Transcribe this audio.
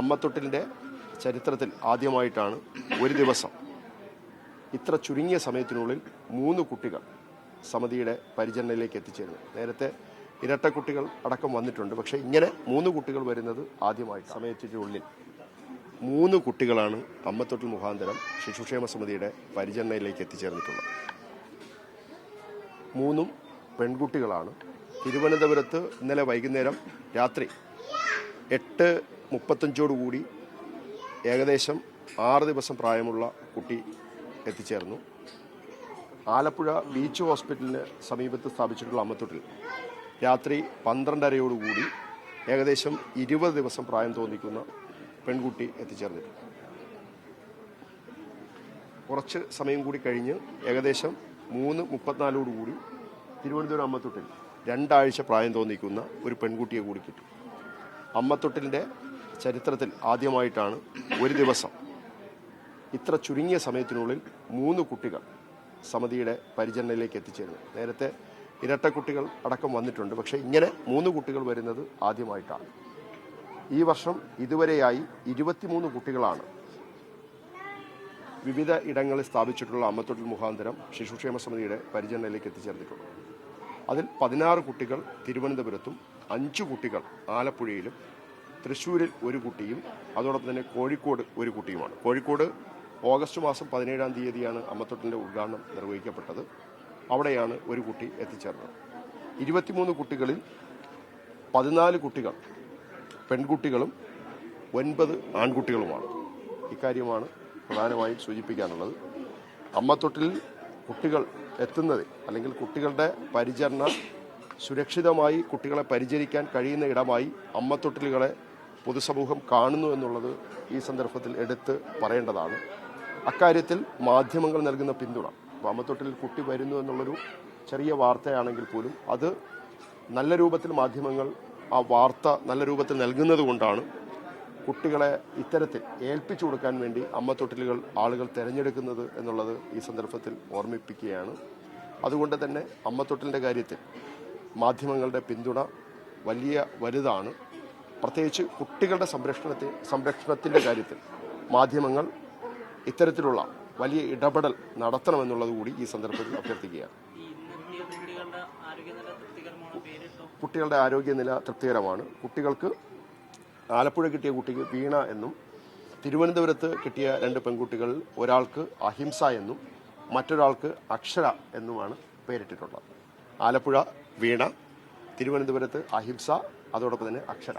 അമ്മത്തൊട്ടിലിന്റെ ചരിത്രത്തിൽ ആദ്യമായിട്ടാണ് ഒരു ദിവസം ഇത്ര ചുരുങ്ങിയ സമയത്തിനുള്ളിൽ മൂന്ന് കുട്ടികൾ സമിതിയുടെ പരിചരണയിലേക്ക് എത്തിച്ചേരുന്നത് നേരത്തെ ഇരട്ട കുട്ടികൾ അടക്കം വന്നിട്ടുണ്ട്. പക്ഷേ ഇങ്ങനെ മൂന്ന് കുട്ടികൾ വരുന്നത് ആദ്യമായി സമയത്തിനുള്ളിൽ മൂന്ന് കുട്ടികളാണ് അമ്മത്തൊട്ടിൽ മുഖാന്തരം ശിശുക്ഷേമ സമിതിയുടെ പരിചരണയിലേക്ക് എത്തിച്ചേർന്നിട്ടുള്ളത്. മൂന്നും പെൺകുട്ടികളാണ്. തിരുവനന്തപുരത്ത് ഇന്നലെ വൈകുന്നേരം രാത്രി എട്ട് മുപ്പത്തഞ്ചോടുകൂടി ഏകദേശം ആറ് ദിവസം പ്രായമുള്ള കുട്ടി എത്തിച്ചേർന്നു. ആലപ്പുഴ ബീച്ച് ഹോസ്പിറ്റലിന് സമീപത്ത് സ്ഥാപിച്ചിട്ടുള്ള അമ്മത്തൊട്ടിൽ രാത്രി പന്ത്രണ്ടരയോടുകൂടി ഏകദേശം ഇരുപത് ദിവസം പ്രായം തോന്നിക്കുന്ന പെൺകുട്ടി എത്തിച്ചേർന്നിട്ടുണ്ട്. കുറച്ച് സമയം കൂടി കഴിഞ്ഞ് ഏകദേശം മൂന്ന് മുപ്പത്തിനാലോടുകൂടി തിരുവനന്തപുരം അമ്മത്തൊട്ടിൽ രണ്ടാഴ്ച പ്രായം തോന്നിക്കുന്ന ഒരു പെൺകുട്ടിയെ കൂടി കിട്ടി. അമ്മത്തൊട്ടിലിന്റെ ചരിത്രത്തിൽ ആദ്യമായിട്ടാണ് ഒരു ദിവസം ഇത്ര ചുരുങ്ങിയ സമയത്തിനുള്ളിൽ മൂന്ന് കുട്ടികൾ സമിതിയുടെ പരിചരണയിലേക്ക് എത്തിച്ചേരുന്നത് നേരത്തെ ഇരട്ട കുട്ടികൾ അടക്കം വന്നിട്ടുണ്ട്. പക്ഷേ ഇങ്ങനെ മൂന്ന് കുട്ടികൾ വരുന്നത് ആദ്യമായിട്ടാണ്. ഈ വർഷം ഇതുവരെയായി ഇരുപത്തിമൂന്ന് കുട്ടികളാണ് വിവിധ ഇടങ്ങളിൽ സ്ഥാപിച്ചിട്ടുള്ള അമ്മത്തൊട്ടിൽ മുഖാന്തരം ശിശുക്ഷേമ സമിതിയുടെ പരിചരണയിലേക്ക് എത്തിച്ചേർന്നിട്ടുള്ളത്. അതിൽ പതിനാറ് കുട്ടികൾ തിരുവനന്തപുരത്തും അഞ്ച് കുട്ടികൾ ആലപ്പുഴയിലും തൃശ്ശൂരിൽ ഒരു കുട്ടിയും അതോടൊപ്പം തന്നെ കോഴിക്കോട് ഒരു കുട്ടിയുമാണ്. കോഴിക്കോട് ഓഗസ്റ്റ് മാസം പതിനേഴാം തീയതിയാണ് അമ്മത്തൊട്ടിന്റെ ഉദ്ഘാടനം നിർവഹിക്കപ്പെട്ടത്. അവിടെയാണ് ഒരു കുട്ടി എത്തിച്ചേർന്നത്. ഇരുപത്തിമൂന്ന് കുട്ടികളിൽ പതിനാല് കുട്ടികൾ പെൺകുട്ടികളും ഒൻപത് ആൺകുട്ടികളുമാണ്. ഇക്കാര്യമാണ് പ്രധാനമായും സൂചിപ്പിക്കാനുള്ളത്. അമ്മത്തൊട്ടിൽ കുട്ടികൾ എത്തുന്നത് അല്ലെങ്കിൽ കുട്ടികളുടെ പരിചരണ സുരക്ഷിതമായി കുട്ടികളെ പരിചരിക്കാൻ കഴിയുന്ന ഇടമായി അമ്മത്തൊട്ടിലുകളെ പൊതുസമൂഹം കാണുന്നു എന്നുള്ളത് ഈ സന്ദർഭത്തിൽ എടുത്ത് പറയേണ്ടതാണ്. അക്കാര്യത്തിൽ മാധ്യമങ്ങൾ നൽകുന്ന പിന്തുണ. അമ്മത്തൊട്ടിൽ കുട്ടി വരുന്നു എന്നുള്ളൊരു ചെറിയ വാർത്തയാണെങ്കിൽ പോലും അത് നല്ല രൂപത്തിൽ മാധ്യമങ്ങൾ ആ വാർത്ത നല്ല രൂപത്തിൽ നൽകുന്നത് കൊണ്ടാണ് കുട്ടികളെ ഇത്തരത്തിൽ ഏൽപ്പിച്ചു കൊടുക്കാൻ വേണ്ടി അമ്മത്തൊട്ടിലുകൾ ആളുകൾ തിരഞ്ഞെടുക്കുന്നത് എന്നുള്ളത് ഈ സന്ദർഭത്തിൽ ഓർമ്മിപ്പിക്കുകയാണ്. അതുകൊണ്ട് തന്നെ അമ്മത്തൊട്ടിലിന്റെ കാര്യത്തിൽ മാധ്യമങ്ങളുടെ പിന്തുണ വലിയ വലുതാണ്. പ്രത്യേകിച്ച് കുട്ടികളുടെ സംരക്ഷണത്തെ സംരക്ഷണത്തിന്റെ കാര്യത്തിൽ മാധ്യമങ്ങൾ ഇത്തരത്തിലുള്ള വലിയ ഇടപെടൽ നടത്തണമെന്നുള്ളത് കൂടി ഈ സന്ദർഭത്തിൽ അഭ്യർത്ഥിക്കുകയാണ്. കുട്ടികളുടെ ആരോഗ്യനില തൃപ്തികരമാണ്. കുട്ടികൾക്ക് ആലപ്പുഴ കിട്ടിയ കുട്ടിക്ക് വീണ എന്നും തിരുവനന്തപുരത്ത് കിട്ടിയ രണ്ട് പെൺകുട്ടികൾ ഒരാൾക്ക് അഹിംസ എന്നും മറ്റൊരാൾക്ക് അക്ഷര എന്നുമാണ് പേരിട്ടിട്ടുള്ളത്. ആലപ്പുഴ വീണ തിരുവനന്തപുരത്ത് അഹിംസ അതോടൊപ്പം തന്നെ അക്ഷര.